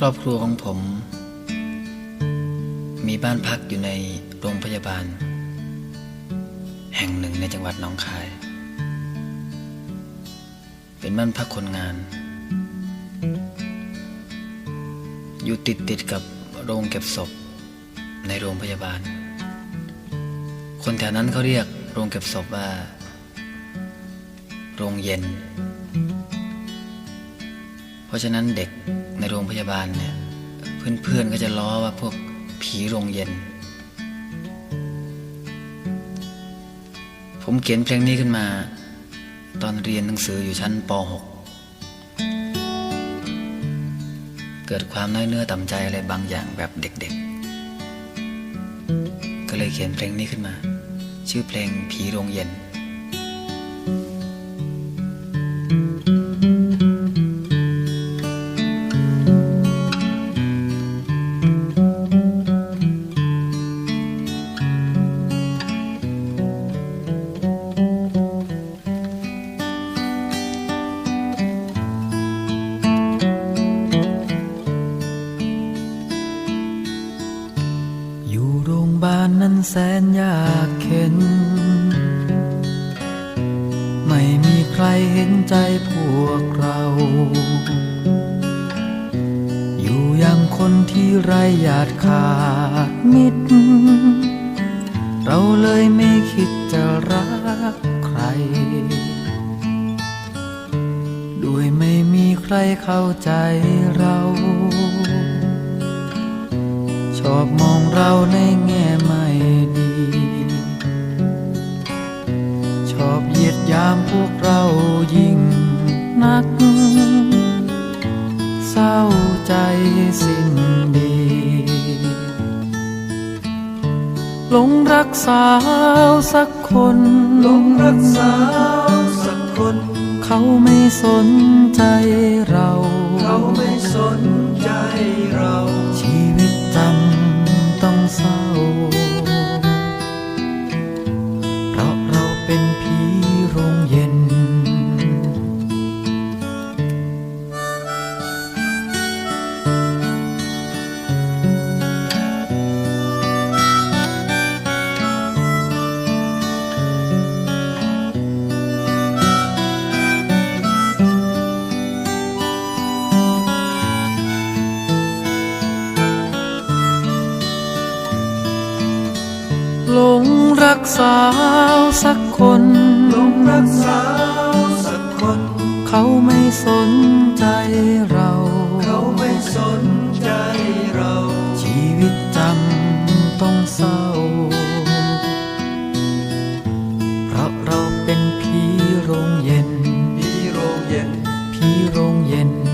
ครอบครัวของผม มีบ้านพักอยู่ในโรงพยาบาล แห่งหนึ่งในจังหวัดหนองคาย เป็นบ้านพักคนงาน อยู่ติดติดๆกับโรงเก็บศพในโรงพยาบาล คนแถวนั้นเขาเรียกโรงเก็บศพว่า โรงเย็น เพราะฉะนั้นเด็ก ในโรงพยาบาลเนี่ยเพื่อนๆก็จะล้อว่าพวกผีโรงเย็น ผมเขียนเพลงนี้ขึ้นมา ตอนเรียนหนังสืออยู่ชั้นป .6 เกิดความน้อยเนื้อต่ำใจอะไรบางอย่างแบบเด็กๆ ก็เลยเขียนเพลงนี้ขึ้นมา ชื่อเพลงผีโรงเย็น บาลนั้นแสนยากเข็น ไม่มีใครเห็นใจพวกเรา อยู่อย่างคนที่ไรญาติขาดมิตร เราเลยไม่คิดจะรักใคร ด้วยไม่มีใครเข้าใจเรา ชอบมองเราในแง่ เหยียดยามพวกเรายิ่งนัก เศร้าใจสิ้นดีหลงรักสาวสักคนหลงรักสาวสักคน เขาไม่สนใจเรา เขาไม่สนใจเรา กสาวสักคนหลงรักสาวสักคน เขาไม่สนใจเรา เขาไม่สนใจเรา ชีวิตจำต้องเศร้า เพราะเราเป็นผีโรงเย็นผีโรงเย็นผีโรงเย็นผีโรงเย็น